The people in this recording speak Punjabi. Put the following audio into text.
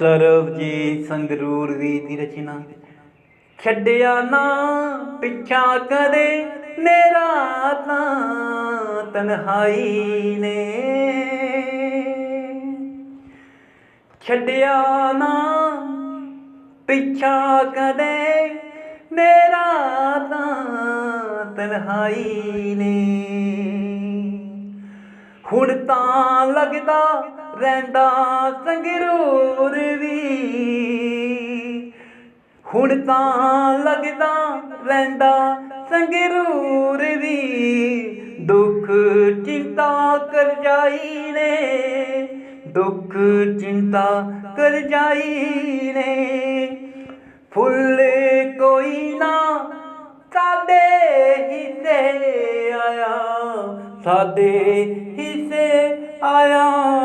ਸਰਬਜੀਤ ਸੰਗਰੂਰ ਵੀ ਦੀ ਰਚਨਾ। ਛੱਡਿਆ ਨਾ ਪਿੱਛਾ ਕਦੇ, ਮੇਰਾ ਤਾਂ ਤਨਹਾਈ ਨੇ। ਛੱਡਿਆ ਨਾ ਪਿੱਛਾ ਕਦੇ, ਮੇਰਾ ਤਾਂ ਤਨਹਾਈ ਨੇ। ਹੁਣ ਤਾਂ ਲੱਗਦਾ ਰਹਿੰਦਾ ਸੰਗਰੂਰ ਵੀ। ਹੁਣ ਤਾਂ ਲੱਗਦਾ ਰਹਿੰਦਾ ਸੰਗਰੂਰ ਵੀ। ਦੁੱਖ ਚਿੰਤਾ ਕਰ ਜਾਈ ਨੇ, ਦੁੱਖ ਚਿੰਤਾ ਕਰ ਜਾਈ ਨੇ। ਫੁੱਲ ਕੋਈ ਨਾ ਸਾਡੇ ਹਿੱਸੇ ਆਇਆ। ਸਾਡੇ ਹਿੱਸੇ ਆਇਆ।